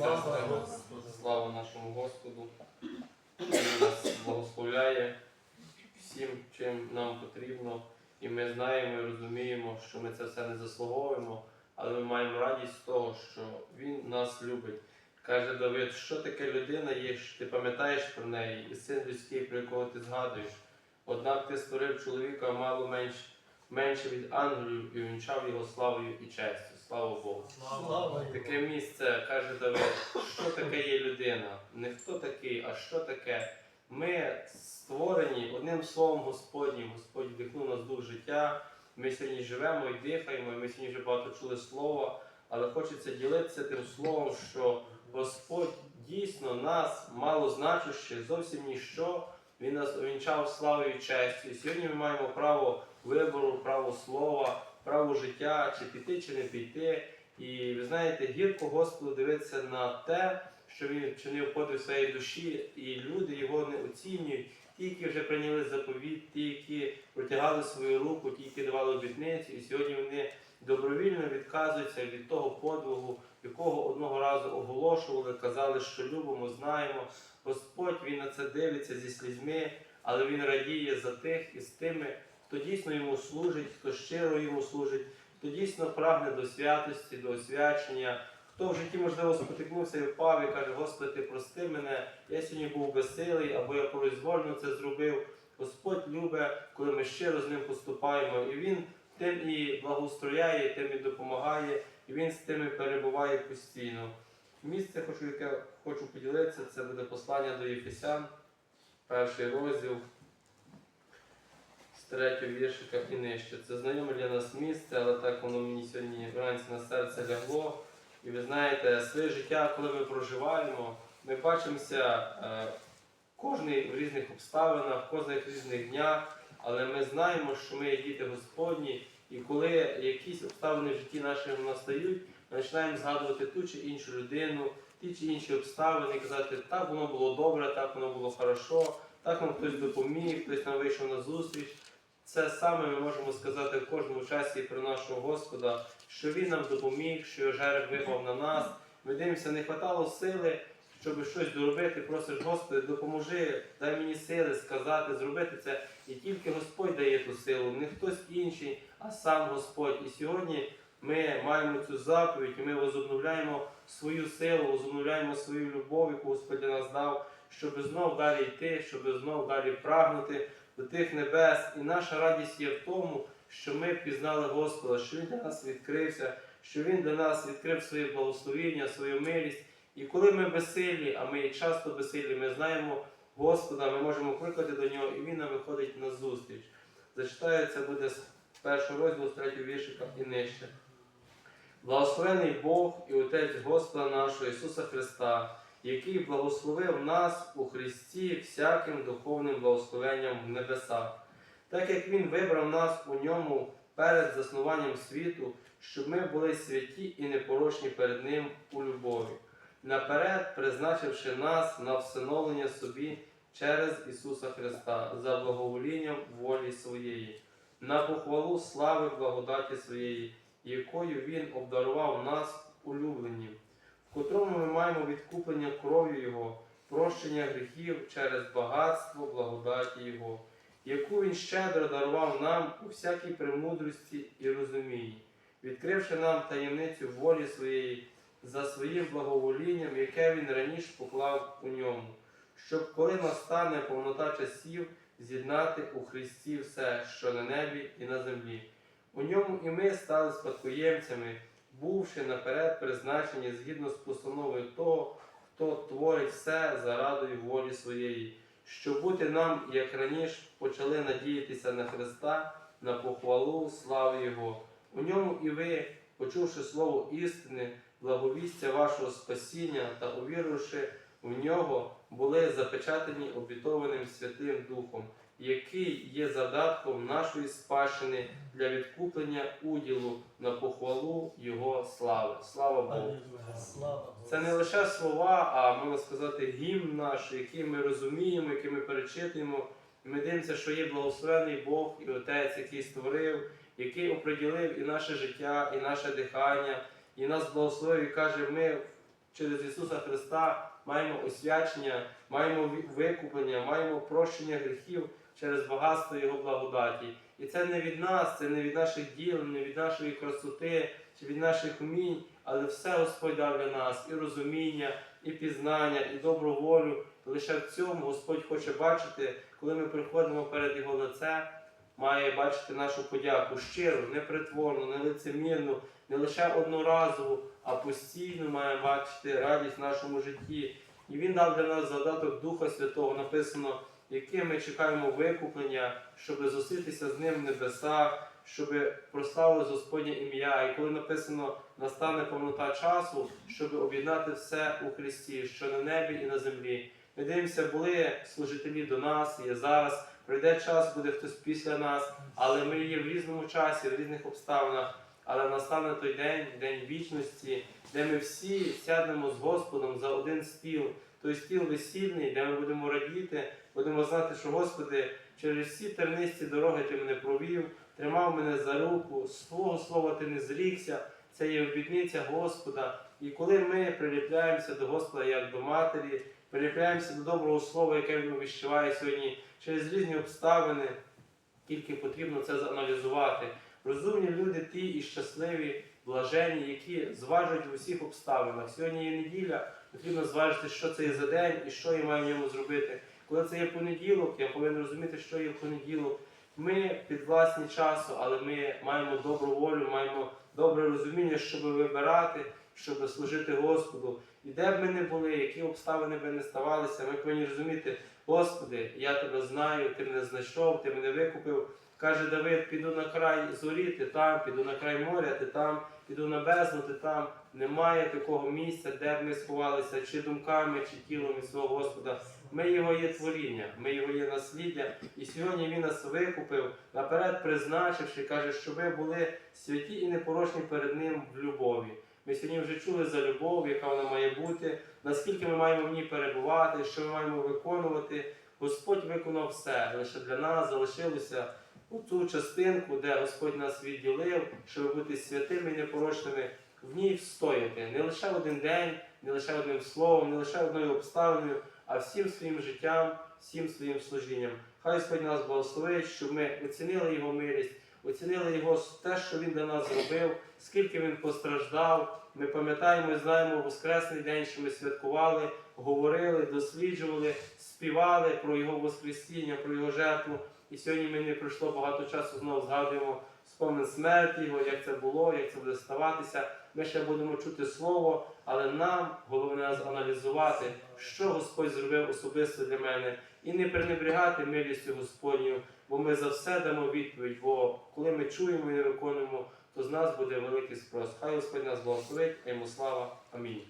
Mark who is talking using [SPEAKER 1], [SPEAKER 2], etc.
[SPEAKER 1] Слава
[SPEAKER 2] Слава нашому Господу. Він нас благословляє всім, чим нам потрібно. І ми знаємо і розуміємо, що ми це все не заслуговуємо, але ми маємо радість з того, що Він нас любить. Каже Давид, що таке людина є, що ти пам'ятаєш про неї, і син людський, про якого ти згадуєш. Однак ти створив чоловіка мало менш, менше від ангелів і вінчав його славою і честю. Слава Богу.
[SPEAKER 1] Слава
[SPEAKER 2] Таке місце каже Давид, що таке є людина? Не хто такий, а що таке? Ми створені одним словом Господнім. Господь вдихнув нас дух життя. Ми сьогодні живемо і дихаємо, і ми сьогодні вже багато чули слова, але хочеться ділитися тим словом, що Господь дійсно нас мало значуще, зовсім ніщо. Він нас увінчав славою і честю. І сьогодні ми маємо право вибору, право слова, право життя, чи піти, чи не піти. І ви знаєте, гірко Господу дивитися на те, що він вчинив подвиг своєї душі, і люди його не оцінюють. Ті, які вже прийняли заповіт, ті, які протягали свою руку, ті, які давали обітниці, і сьогодні вони добровільно відказуються від того подвигу, якого одного разу оголошували, казали, що любимо, знаємо. Господь він на це дивиться зі слізьми, але він радіє за тих і з тими, хто дійсно йому служить, хто щиро йому служить, хто дійсно прагне до святості, до освячення. Хто в житті, можливо, спотикнувся і впав і каже, Господи, ти прости мене, я сьогодні був безсилий, або я произвольно це зробив. Господь любить, коли ми щиро з ним поступаємо, і Він тим і благоустрояє, тим і допомагає, і Він з тими перебуває постійно. Місце, яке хочу поділитися, це буде послання до Єфесян, перший розділ третього віршика і нижче. Це знайоме для нас місце, але так воно мені сьогодні вранці на серце лягло. І ви знаєте, своє життя, коли ми проживаємо, ми бачимося е, кожний в різних обставинах, кожних різних днях, але ми знаємо, що ми є діти Господні, і коли якісь обставини в житті нашому настають, ми починаємо згадувати ту чи іншу людину, ті чи інші обставини, казати, так воно було добре, так воно було хорошо, так нам хтось допоміг, хтось нам вийшов на зустріч. Це саме ми можемо сказати в кожному часі про нашого Господа, що Він нам допоміг, що жереб випав на нас. Ми дивимося, не хватало сили, щоб щось доробити. Просиш, Господи, допоможи, дай мені сили сказати, зробити це. І тільки Господь дає ту силу, не хтось інший, а сам Господь. І сьогодні ми маємо цю заповідь, і ми возобновляємо свою силу, возобновляємо свою любов, яку Господь для нас дав, щоб знов далі йти, щоб знов далі прагнути до тих небес. І наша радість є в тому, що ми пізнали Господа, що Він для нас відкрився, що Він для нас відкрив своє благословіння, свою милість. І коли ми безсилі, а ми часто безсилі, ми знаємо Господа, ми можемо кликати до нього, і Він нам виходить на зустріч. Зачитаю, це буде з першого розділу, з третього віршика і нижче. Благословений Бог і Отець Господа нашого Ісуса Христа, який благословив нас у Христі всяким духовним благословенням в небесах, так як Він вибрав нас у ньому перед заснуванням світу, щоб ми були святі і непорочні перед Ним у любові, наперед призначивши нас на всиновлення собі через Ісуса Христа за благоволінням волі своєї, на похвалу слави благодаті своєї, якою Він обдарував нас улюбленням, котрому ми маємо відкуплення кров'ю Його, прощення гріхів через багатство благодаті Його, яку Він щедро дарував нам у всякій премудрості і розумінні, відкривши нам таємницю волі своєї за своїм благоволінням, яке він раніше поклав у ньому, щоб коли настане повнота часів, з'єднати у Христі все, що на небі і на землі. У ньому і ми стали спадкоємцями, бувши наперед призначені згідно з постановою того, хто творить все зарадою волі своєї, щоб бути нам, як раніше, почали надіятися на Христа, на похвалу слави Його. У ньому і ви, почувши слово істини, благовістя вашого спасіння та увіривши в нього, були запечатані обітованим Святим Духом, який є задатком нашої спадщини для відкуплення уділу на похвалу Його слави. Слава Богу! Це не лише слова, а можна сказати, гімн наш, який ми розуміємо, який ми перечитуємо. І ми дивимося, що є благословений Бог і Отець, який створив, який оприділив і наше життя, і наше дихання, і нас благословив і каже, ми через Ісуса Христа маємо освячення, маємо викуплення, маємо прощення гріхів через багатство Його благодаті. І це не від нас, це не від наших діл, не від нашої красоти чи від наших умінь, але все Господь дав для нас і розуміння, і пізнання, і добру волю. Лише в цьому Господь хоче бачити, коли ми приходимо перед Його лице, має бачити нашу подяку щиру, непритворну, не лицемірну, не лише одноразову, а постійно має бачити радість в нашому житті. І Він дав для нас задаток Духа Святого, написано, яким ми чекаємо викуплення, щоб зустрітися з ним в небесах, щоб прославилось Господнє ім'я. І коли написано настане повнота часу, щоб об'єднати все у Христі, що на небі і на землі. Ми дивимося, були служителі до нас, є зараз. Пройде час, буде хтось після нас, але ми є в різному часі, в різних обставинах. Але настане той день, день вічності, де ми всі сядемо з Господом за один стіл, той стіл весільний, де ми будемо радіти, будемо знати, що Господи, через всі тернисті дороги Ти мене провів, тримав мене за руку, свого слова Ти не зрікся. Це є обітниця Господа. І коли ми приліпляємося до Господа як до матері, приліпляємося до доброго слова, яке він вищиває сьогодні через різні обставини, тільки потрібно це зааналізувати. Розумні люди ті і щасливі, блажені, які зважують в усіх обставинах. Сьогодні є неділя, потрібно зважити, що це є за день і що я маю в ньому зробити. Коли це є понеділок, я повинен розуміти, що є в понеділок. Ми під власні часу, але ми маємо добру волю, маємо добре розуміння, щоб вибирати, щоб служити Господу. І де б ми не були, які обставини би не ставалися, ми повинні розуміти, Господи, я тебе знаю, ти мене знайшов, ти мене викупив. Каже Давид, піду на край зорі, ти там, піду на край моря, ти там, піду на бездну, ти там. Немає такого місця, де б ми сховалися, чи думками, чи тілом від свого Господа. Ми його є творіння, ми його є насліддя. І сьогодні він нас викупив, наперед призначивши, каже, що ви були святі і непорочні перед ним в любові. Ми сьогодні вже чули за любов, яка вона має бути, наскільки ми маємо в ній перебувати, що ми маємо виконувати. Господь виконав все. Лише для нас залишилося у ту частинку, де Господь нас відділив, щоб бути святими і непорочними, в ній встояти не лише один день, не лише одним словом, не лише одною обставиною, а всім своїм життям, всім своїм служінням. Хай Господь нас благословить, щоб ми оцінили Його милість, оцінили Його те, що Він для нас зробив, скільки Він постраждав. Ми пам'ятаємо і знаємо Воскресний день, що ми святкували, говорили, досліджували, співали про Його Воскресіння, про Його жертву. І сьогодні мені пройшло багато часу, знову згадуємо спомин смерті Його, як це було, як це буде ставатися. Ми ще будемо чути слово, але нам головне аналізувати, що Господь зробив особисто для мене, і не пренебрігати милістю Господню, бо ми за все дамо відповідь. Бо коли ми чуємо і не виконуємо, то з нас буде великий спрос. Хай Господь нас благословить, йому слава. Амінь.